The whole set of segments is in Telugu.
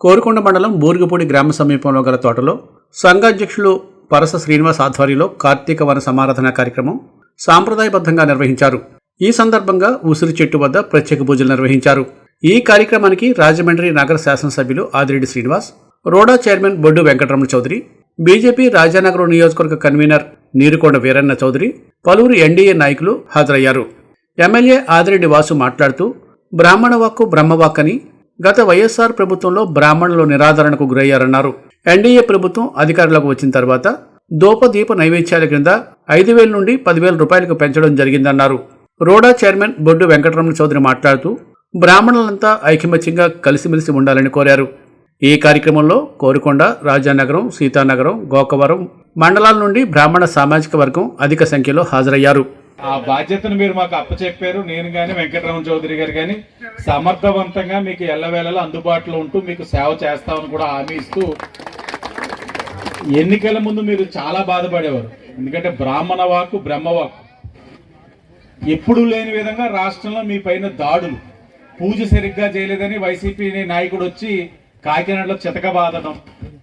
కోరుకొండ మండలం బూరుగుపూడి గ్రామ సమీపంలో గల తోటలో సంఘాధ్యక్షులు పరస శ్రీనివాస్ ఆధ్వర్యంలో కార్తీక వన సమారాధన కార్యక్రమం సాంప్రదాయబద్ధంగా నిర్వహించారు. ఈ సందర్భంగా ఉసిరి చెట్టు వద్ద ప్రత్యేక పూజలు నిర్వహించారు. ఈ కార్యక్రమానికి రాజమండ్రి నగర శాసనసభ్యులు ఆదిరెడ్డి శ్రీనివాస్ రోడా చైర్మన్ బొడ్డు వెంకటరమణ చౌదరి బీజేపీ రాజానగరం నియోజకవర్గ కన్వీనర్ నీరుకొండ వీరన్న చౌదరి పలువురు ఎన్డీఏ నాయకులు హాజరయ్యారు. ఎమ్మెల్యే ఆదిరెడ్డి వాసు మాట్లాడుతూ బ్రాహ్మణ వాక్కు బ్రహ్మవాక్ అని గత వైఎస్ఆర్ ప్రభుత్వంలో బ్రాహ్మణులు నిరాదరణకు గురయ్యారన్నారు. ఎన్డీఏ ప్రభుత్వం అధికారంలోకి వచ్చిన తర్వాత దోపదీప నైవేద్యాల క్రింద ఐదు వేల నుండి పదివేల రూపాయలకు పెంచడం జరిగిందన్నారు. రోడా చైర్మన్ బొడ్డు వెంకటరమణ చౌదరి మాట్లాడుతూ బ్రాహ్మణులంతా ఐకమత్యంగా కలిసిమెలిసి ఉండాలని కోరారు. ఈ కార్యక్రమంలో కోరుకొండ రాజానగరం సీతానగరం గోకవరం మండలాల నుండి బ్రాహ్మణ సామాజిక వర్గం అధిక సంఖ్యలో హాజరయ్యారు. ఆ బాధ్యతను మీరు మాకు అప్పచెప్పారు. నేను కానీ వెంకటరమణ చౌదరి గారు కానీ సమర్థవంతంగా మీకు ఎల్లవేళలా అందుబాటులో ఉంటూ మీకు సేవ చేస్తామని కూడా హామీ ఇస్తూ ఎన్నికల ముందు మీరు చాలా బాధపడేవారు. ఎందుకంటే బ్రాహ్మణ వాక్కు బ్రహ్మవాకు ఎప్పుడూ లేని విధంగా రాష్ట్రంలో మీ పైన దాడులు. పూజ సరిగ్గా చేయలేదని వైసీపీ నాయకుడు వచ్చి కాకినాడలో చితకబాదడం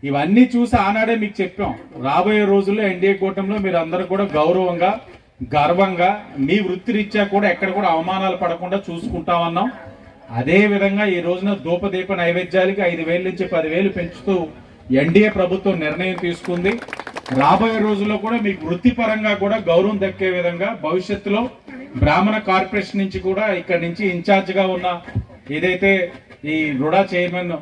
ఇవన్నీ చూసి ఆనాడే మీకు చెప్పాం. రాబోయే రోజుల్లో ఎన్డీఏ కూటమిలో మీరు అందరూ కూడా గౌరవంగా గర్వంగా మీ వృత్తిరీత్యా కూడా ఎక్కడ కూడా అవమానాలు పడకుండా చూసుకుంటామన్నాం అదే విధంగా ఈ రోజున ధూపదీప నైవేద్యాలకి ఐదు వేల నుంచి పదివేలు పెంచుతూ ఎన్డీఏ ప్రభుత్వం నిర్ణయం తీసుకుంది. రాబోయే రోజుల్లో కూడా మీకు వృత్తిపరంగా కూడా గౌరవం దక్కే విధంగా భవిష్యత్తులో బ్రాహ్మణ కార్పొరేషన్ నుంచి కూడా ఇక్కడ నుంచి ఇన్ఛార్జ్గా ఉన్న ఏదైతే ఈ రుడా చైర్మన్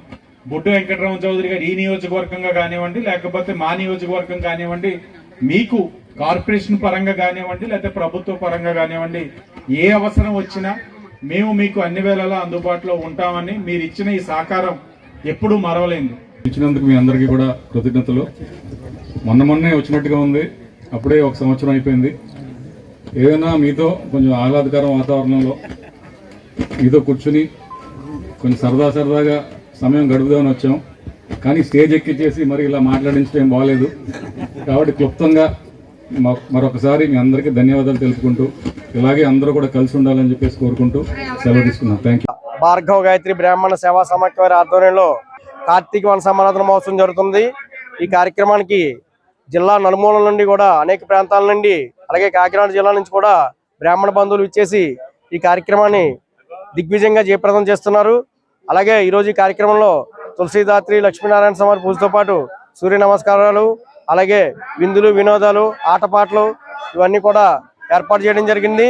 బొడ్డు వెంకటరామ చౌదరి గారు ఈ నియోజకవర్గంగా కానివ్వండి లేకపోతే మా నియోజకవర్గం కానివ్వండి మీకు కార్పొరేషన్ పరంగా కానివ్వండి లేకపోతే ప్రభుత్వ పరంగా కానివ్వండి ఏ అవసరం వచ్చినా మేము మీకు అన్ని వేళలా అందుబాటులో ఉంటామని మీరు ఇచ్చిన ఈ సహకారం ఎప్పుడూ మరవలేదు ఇచ్చినందుకు మీ అందరికీ కూడా కృతజ్ఞతలు. మొన్న మొన్నే వచ్చినట్టుగా ఉంది. అప్పుడే ఒక సంవత్సరం అయిపోయింది. ఏదైనా మీతో కొంచెం ఆహ్లాదకరం వాతావరణంలో మీతో కూర్చుని కొంచెం సరదా సరదాగా సమయం గడుపుదామని వచ్చాం. కానీ స్టేజ్ ఎక్కిచ్చేసి మరి ఇలా మాట్లాడించడం ఏం కాబట్టి క్లుప్తంగా మరొకసారి మీ అందరికీ ధన్యవాదాలు తెలుపుకుంటూ ఇలాగే అందరూ కూడా కలిసి ఉండాలని చెప్పేసి కోరుకుంటూ సెలవు తీసుకున్నాం. థ్యాంక్ యూ భార్గవ గాయత్రి బ్రాహ్మణ సేవా సమాఖ్య వారి ఆధ్వర్యంలో కార్తీక వన సమారాధన మహోత్సవం జరుగుతుంది. ఈ కార్యక్రమానికి జిల్లా నలుమూలల నుండి కూడా అనేక ప్రాంతాల నుండి అలాగే కాకినాడ జిల్లా నుంచి కూడా బ్రాహ్మణ బంధువులు ఇచ్చేసి ఈ కార్యక్రమాన్ని దిగ్విజయంగా జయప్రదం చేస్తున్నారు. అలాగే ఈరోజు ఈ కార్యక్రమంలో తులసీదాత్రి లక్ష్మీనారాయణ స్వామి పూజతో పాటు సూర్య నమస్కారాలు అలాగే విందులు వినోదాలు ఆటపాటలు ఇవన్నీ కూడా ఏర్పాటు చేయడం జరిగింది.